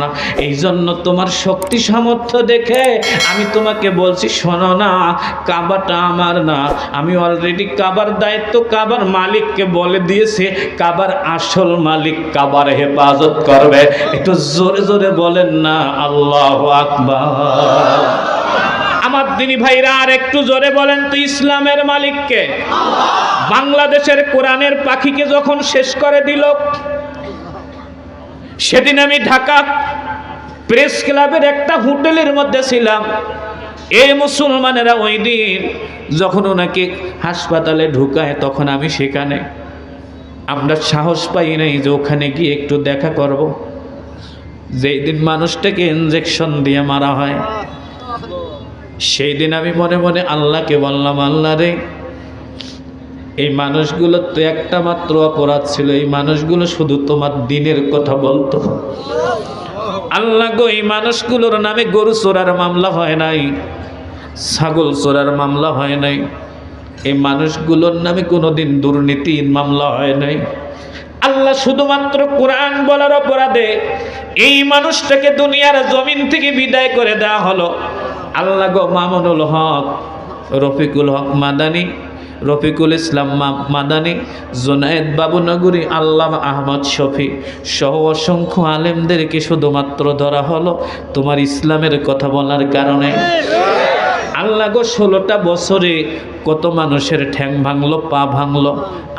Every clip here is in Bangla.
না। এই জন্য তোমার শক্তি সামর্থ্য দেখে আমি তোমাকে বলছি, শোনো না, কাবাটা আমার না। আমি অলরেডি কাবার দায়িত্ব, কাবার মালিককে বলে দিয়েছি, কাবার আসল মালিক কাবার হেফাজত করবে। একটু জোরে জোরে বলেন না, আল্লাহ আকবার। আমার দিনী ভাইরা, আর একটু জোরে বলেন তো ইসলামের মালিককে। বাংলাদেশের কোরআনের পাখিকে যখন শেষ করে দিল সেদিন আমি ঢাকা প্রেস ক্লাবের একটা হোটেলের মধ্যে ছিলাম। এই মুসলমানেরা ওই দিন যখন ওনাকে হাসপাতালে ঢুকায়, তখন আমি সেখানে, আমরা সাহস পাই নাই যে ওখানে গিয়ে একটু দেখা করব। যেই দিন মানুষটাকে ইঞ্জেকশন দিয়ে মারা হয়, সেই দিন আমি মনে মনে আল্লাহকে বললাম, আল্লাহ রে এই মানুষগুলো তো একটা মাত্র অপরাধ ছিল, এই মানুষগুলো শুধু তোমার দিনের কথা বলতো। আল্লাহ গো, এই মানুষগুলোর নামে গরু চোরার মামলা হয় নাই, ছাগল চোরার মামলা হয় নাই, এই মানুষগুলোর নামে কোনোদিন দুর্নীতির মামলা হয় নাই। আল্লাহ শুধুমাত্র কোরআন বলার অপরাধে এই মানুষটাকে দুনিয়ার জমিন থেকে বিদায় করে দেওয়া হলো। আল্লাহ গো, মামুনুল হক, রফিকুল হক মাদানী রফিকুল ইসলাম মাদানী, জোনায়েদ বাবুনগরী আল্লাহ আহমদ শফি সহ অসংখ্য আলেমদেরকে শুধুমাত্র ধরা হলো তোমার ইসলামের কথা বলার কারণে। আল্লাহ গো, ষোলোটা বছরে কত মানুষের ঠ্যাং ভাঙলো, পা ভাঙলো।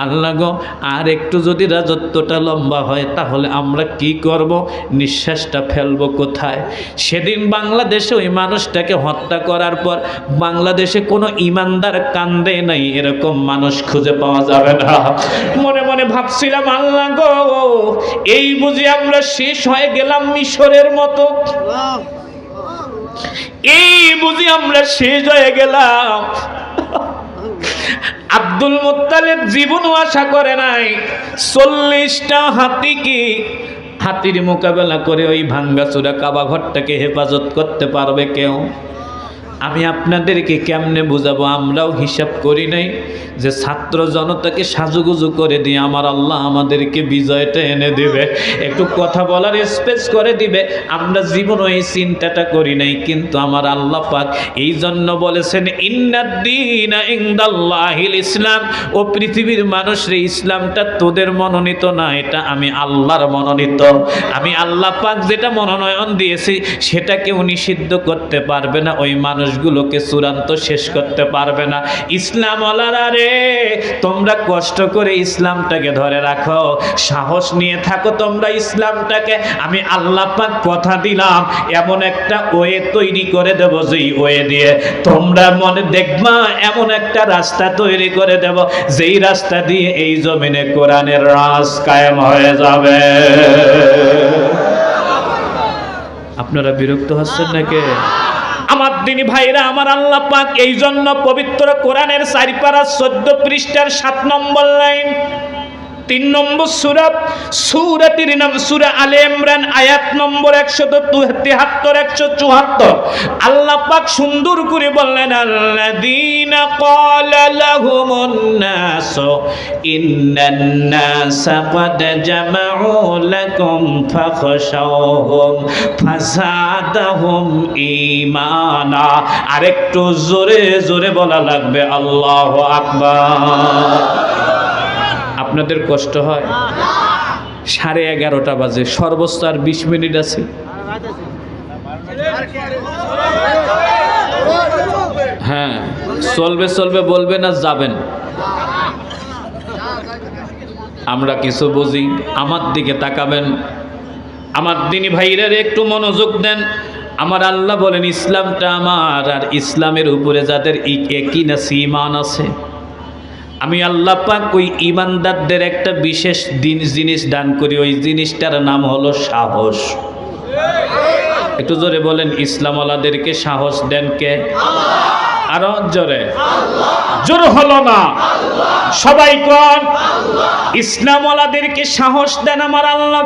আল্লাহ গো, আর একটু যদি রাজত্বটা লম্বা হয়, তাহলে আমরা কি করব? নিঃশ্বাসটা ফেলব কোথায়? সেদিন বাংলাদেশে ওই মানুষটাকে হত্যা করার পর বাংলাদেশে কোনো ইমানদার কান্দে নাই, এরকম মানুষ খুঁজে পাওয়া যাবে না। মনে মনে ভাবছিলাম, আল্লাহ গো, এই বুঝি আমরা শেষ হয়ে গেলাম মিশরের মতো। এই বুঝি আমরা শেষ হয়ে গেলাম। আব্দুল মোত্তালেব জীবনও আশা করে নাই, চল্লিশটা হাতি কি হাতির মোকাবেলা করে ওই ভাঙ্গাচুরা কাবা ঘরটাকে হেফাজত করতে পারবে কেউ? আমি আপনাদেরকে কেমনে বুঝাবো? আমরাও হিসাব করি নাই যে ছাত্র জনতাকে সাজুগুজু করে দিয়ে আমার আল্লাহ আমাদেরকে বিজয়টা এনে দিবে। একটু কথা বলার স্পেস করে দিবে। আমরা জীবনও এই চিন্তাটা করি নাই, কিন্তু আমার আল্লাহ পাক এই জন্য বলেছেন ইন্নাদ্দিন ইসলাম। ও পৃথিবীর মানুষরে ইসলামটা তোদের মনোনীত না, এটা আমি আল্লাহর মনোনীত। আমি আল্লাহ পাক যেটা মনোনয়ন দিয়েছি সেটাকেও নিষিদ্ধ করতে পারবে না। ওই মানুষগুলোকে চূড়ান্ত শেষ করতে পারবে না। ইসলাম রে, তোমরা কষ্ট করে ইসলামটাকে ধরে রাখো, সাহস নিয়ে থাকো তোমরা ইসলামটাকে। আমি আল্লাহ পাক কথা দিলাম, এমন একটা ওয়ে তৈরি করে দেব যেই ওয়ে দিয়ে তোমরা মনে দেখবা এমন একটা রাস্তা তৈরি করে দেব, যেই রাস্তা দিয়ে এই জমিনে কোরআনের রাজ কায়েম হয়ে যাবে। আপনারা বিরক্ত হচ্ছেন নাকি? আমার দিনী ভাইরা, আমার আল্লাহ পাক এই জন্য পবিত্র কোরআনের চারিপাড়া চোদ্দ পৃষ্ঠার সাত নম্বর লাইন তিন নম্বর সুরাত সুরাতির নাম সুরা আলে ইমরান, আয়াত নম্বর একশো তেহাত্তর একশো চুয়াত্তর। আল্লাহ পাক সুন্দর করে বললেন ফাযাদাহুম ঈমানা। আরেকটু জোরে জোরে বলা লাগবে, আল্লাহ আকবার। আপনাদের কষ্ট হয়? সাড়ে এগারোটা বাজে সর্বোচ্চ আর বিশ মিনিট আছে। হ্যাঁ চলবে চলবে বলবে না যাবেন। আমরা কিছু বুঝি, আমার দিকে তাকাবেন। আমার দিনী ভাইরা একটু মনোযোগ দেন। আমার আল্লাহ বলেন, ইসলামটা আমার আর ইসলামের উপরে যাদের একই না ইমান আছে। আমি আল্লাহ পাক ওই ইমানদারদের একটা বিশেষ দিন জিনিস দান করি, ওই জিনিসটার নাম হলো সাহস। একটু জোরে বলেন, ইসলামওয়ালাদেরকে সাহস দেন কে? আরও জোরে। জোর হলো না। সবাই কন, ইসলামওয়ালাদেরকে সাহস দেন আমার আল্লাহ।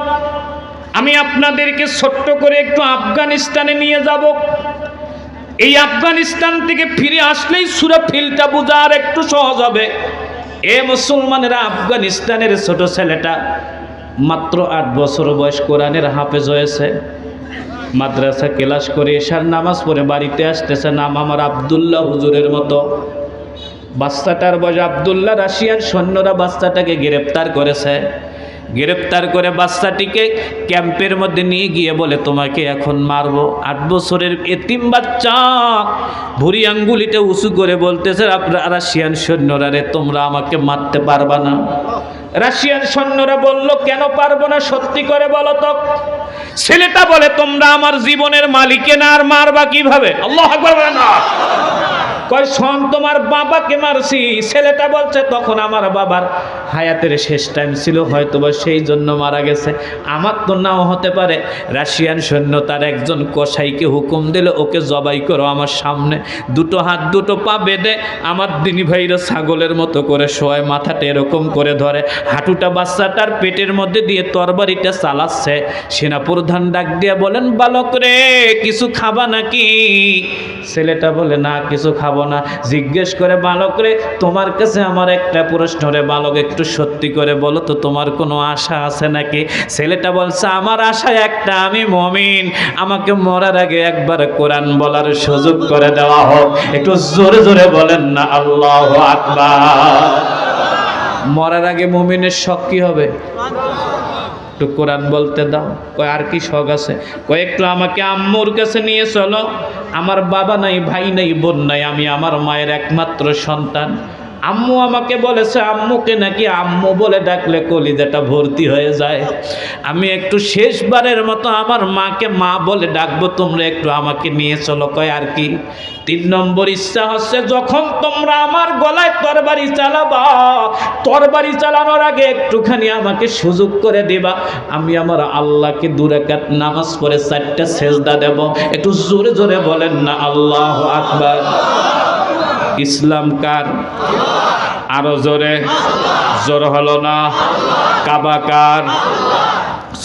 আমি আপনাদেরকে ছোট্ট করে একটু আফগানিস্তানে নিয়ে যাব। এই আফগানিস্তান থেকে ফিরে আসলেই সুরা ফিলটা বোঝা আর একটু সহজ হবে। এ মুসলমানেরা আফগানিস্তানের ছোট ছেলেটা মাত্র আট বছর বয়স কোরআনের হাফেজ হয়েছে। মাদ্রাসা ক্লাস করে এসার নামাজ পড়ে বাড়িতে আসতেছে, নাম আমার আবদুল্লাহ হুজুরের মতো। বাচ্চাটার বয়স আবদুল্লাহ রাশিয়ান সৈন্যরা বাচ্চাটাকে গ্রেপ্তার করেছে। গ্রেপ্তার করে বাচ্চাটিকে ক্যাম্পের মধ্যে নিয়ে গিয়ে বলে, তোমাকে এখন মারবো। আট বছরের এতিম বাচ্চা ভুরি আঙ্গুলিতে উঁচু করে বলতেছে, আপনারা রাশিয়ান সৈন্যরা রে, তোমরা আমাকে মারতে পারবা না। রাশিয়ান সৈন্যরা বলল, কেন পারব না? সত্যি করে বলো তো। ছেলেটা বলে, তোমরা আমার জীবনের মালিকে না, আর মারবা কীভাবে? আল্লাহ না। কয়, শোন, তোমার বাবাকে মারছি। ছেলেটা বলছে, তখন আমার বাবার হায়াতের শেষ টাইম ছিল হয়তো বা সেই জন্য মারা গেছে। আমার তো নাও হতে পারে। রাশিয়ান সৈন্য তার একজন কসাইকে হুকুম দিল, ওকে জবাই করো আমার সামনে। দুটো হাত, দুটো পা বেঁধে আমার দিনী ভাইরা ছাগলের মতো করে শোয়, মাথাটা এরকম করে ধরে। হাঁটুটা বাচ্চাটার পেটের মধ্যে দিয়ে তরবারিটা চালাচ্ছে। সেনাপ্রধান ডাক দিয়ে বলেন, বালক রে, কিছু খাবা নাকি? ছেলেটা বলে, না, কিছু খাব না। জিজ্ঞেস করে বালক রে তোমার কাছে আমার একটা প্রশ্ন রে বালক, একটু সত্যি করে বলো তো, তোমার কোনো আশা আছে নাকি? ছেলেটা বলছে, আমার আশা একটা, আমি মমিন। আমাকে মরার আগে একবার কোরআন বলার সুযোগ করে দেওয়া হোক। একটু জোরে জোরে বলেন না, আল্লাহ আকবার। মরার আগে মমিনের শখ কি হবে? একটু কোরআন বলতে দাও। কয়, আর কি শখ আছে? কয়, একটু আমাকে আম্মুর কাছে নিয়ে চলো। আমার বাবা নাই, ভাই নাই, বোন নাই, আমি আমার মায়ের একমাত্র সন্তান। আম্মু আমাকে বলেছে, আম্মুকে নাকি আম্মু বলে ডাকলে কলিজাটা ভর্তি হয়ে যায়। আমি একটু শেষবারের মতো আমার মাকে মা বলে ডাকবো, তোমরা একটু আমাকে নিয়ে চলো, কয় আর কি? তিন নম্বর ইচ্ছা হচ্ছে, যখন তোমরা আমার গলায় তরবারি চালাবা, তরবারি চালানোর আগে একটুখানি আমাকে সুযোগ করে দিবা। আমি আমার আল্লাহকে দুরাকাত নামাজ পড়ে চারটা সেজদা দেব। একটু জোরে জোরে বলেন না, আল্লাহ আকবার। ইসলাম কার? আরও জোরে। জোর হলো না। কাবা কার?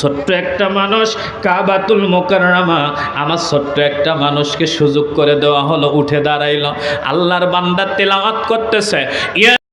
ছোট্ট একটা মানুষ কাবাতুল মোকাররামা। আমার ছোট্ট একটা মানুষকে সুযোগ করে দেওয়া হলো, উঠে দাঁড়াইল। আল্লাহর বান্দার তেলাওয়াত করতেছে। ইয়া